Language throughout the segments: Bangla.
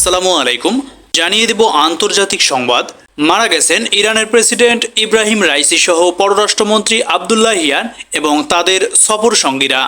আসসালামু আলাইকুম। জানিয়ে দেব আন্তর্জাতিক সংবাদ। মারা গেছেন ইরানের প্রেসিডেন্ট ইব্রাহিম রাইসি সহ পররাষ্ট্রমন্ত্রী আবদুল্লাহ হিয়ান এবং তাদের সফর সঙ্গীরা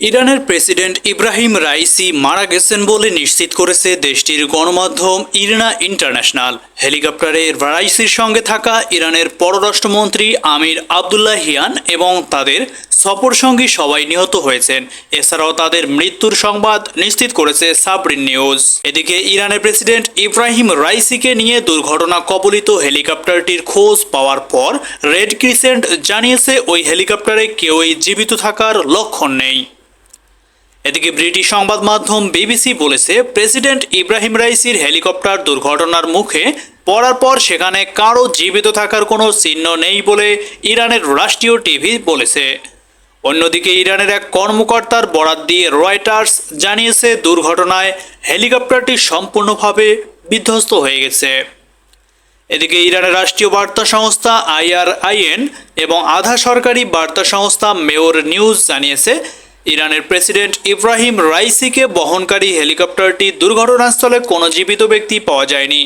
ইরানের প্রেসিডেন্ট ইব্রাহিম রাইসি মারা গেছেন বলে নিশ্চিত করেছে দেশটির গণমাধ্যম ইরনা ইন্টারন্যাশনাল। হেলিকপ্টারে রাইসির সঙ্গে থাকা ইরানের পররাষ্ট্রমন্ত্রী আমির আবদুল্লাহ হিয়ান এবং তাদের সফর সঙ্গী সবাই নিহত হয়েছেন। এছাড়াও তাদের মৃত্যুর সংবাদ নিশ্চিত করেছে সাবরিন নিউজ। এদিকে ইরানের প্রেসিডেন্ট ইব্রাহিম রাইসিকে নিয়ে দুর্ঘটনা কবলিত হেলিকপ্টারটির খোঁজ পাওয়ার পর রেড ক্রিসেন্ট জানিয়েছে, ওই হেলিকপ্টারে কেউই জীবিত থাকার লক্ষণ নেই। এদিকে ব্রিটিশ সংবাদ মাধ্যম বিবিসি বলেছে, প্রেসিডেন্ট ইব্রাহিম রাইসির হেলিকপ্টার দুর্ঘটনার মুখে পড়ার পর সেখানে কারও জীবিত থাকার কোনো চিহ্ন নেই বলে ইরানের রাষ্ট্রীয় টিভি বলেছে। অন্যদিকে ইরানের এক কর্মকর্তার বরাত দিয়ে রয়টার্স জানিয়েছে, দুর্ঘটনায় হেলিকপ্টারটি সম্পূর্ণভাবে বিধ্বস্ত হয়ে গেছে। এদিকে ইরানের রাষ্ট্রীয় বার্তা সংস্থা আইআরআইএন এবং আধা সরকারি বার্তা সংস্থা মেয়র নিউজ জানিয়েছে ইরানের প্রেসিডেন্ট ইব্রাহিম রাইসিকে বহনকারী হেলিকপ্টারটি দুর্ঘটনাস্থলে কোনো জীবিত ব্যক্তি পাওয়া যায়নি।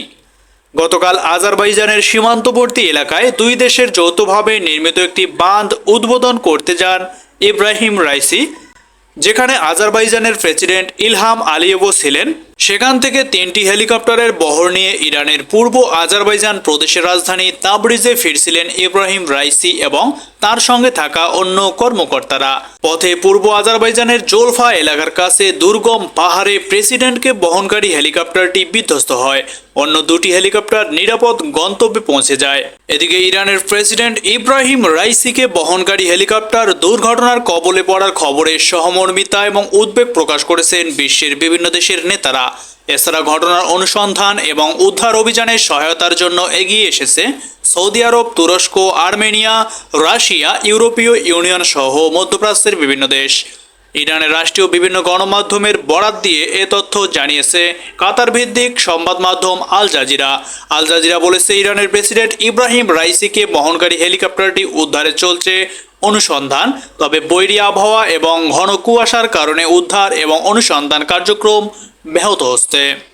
গতকাল আজারবাইজানের সীমান্তবর্তী এলাকায় দুই দেশের যৌথভাবে নির্মিত একটি বাঁধ উদ্বোধন করতে যান ইব্রাহিম রাইসি, যেখানে আজারবাইজানের প্রেসিডেন্ট ইলহাম আলিয়েভও ছিলেন। সেখান থেকে তিনটি হেলিকপ্টারের বহর নিয়ে ইরানের পূর্ব আজারবাইজান প্রদেশের রাজধানী তাবরিজে ফিরছিলেন ইব্রাহিম রাইসি এবং তার সঙ্গে থাকা অন্য কর্মকর্তারা। পথে পূর্ব আজারবাইজানের জোলফা এলাকার কাছে দুর্গম পাহাড়ে প্রেসিডেন্টকে বহনকারী হেলিকপ্টারটি বিধ্বস্ত হয়। অন্য দুটি হেলিকপ্টার নিরাপদ গন্তব্যে পৌঁছে যায়। এদিকে ইরানের প্রেসিডেন্ট ইব্রাহিম রাইসিকে বহনকারী হেলিকপ্টার দুর্ঘটনার কবলে পড়ার খবরে সহমর্মিতা এবং উদ্বেগ প্রকাশ করেছেন বিশ্বের বিভিন্ন দেশের নেতারা। এছাড়া ঘটনার অনুসন্ধান এবং উদ্ধার অভিযানের সহায়তার জন্য এগিয়ে এসেছে সৌদি আরব, তুরস্ক, আর্মেনিয়া, রাশিয়া, ইউরোপীয় ইউনিয়ন সহ মধ্যপ্রাচ্যের বিভিন্ন দেশ। ইরানের রাষ্ট্রীয় বিভিন্ন গণমাধ্যমের বরাত দিয়ে এ তথ্য জানিয়েছে কাতার ভিত্তিক সংবাদ মাধ্যম আল জাজিরা। আল জাজিরা বলেছে, ইরানের প্রেসিডেন্ট ইব্রাহিম রাইসিকে বহনকারী হেলিকপ্টারটি উদ্ধারে চলছে অনুসন্ধান, তবে বৈরী আবহাওয়া এবং ঘন কুয়াশার কারণে উদ্ধার এবং অনুসন্ধান কার্যক্রম ব্যাহত হচ্ছে।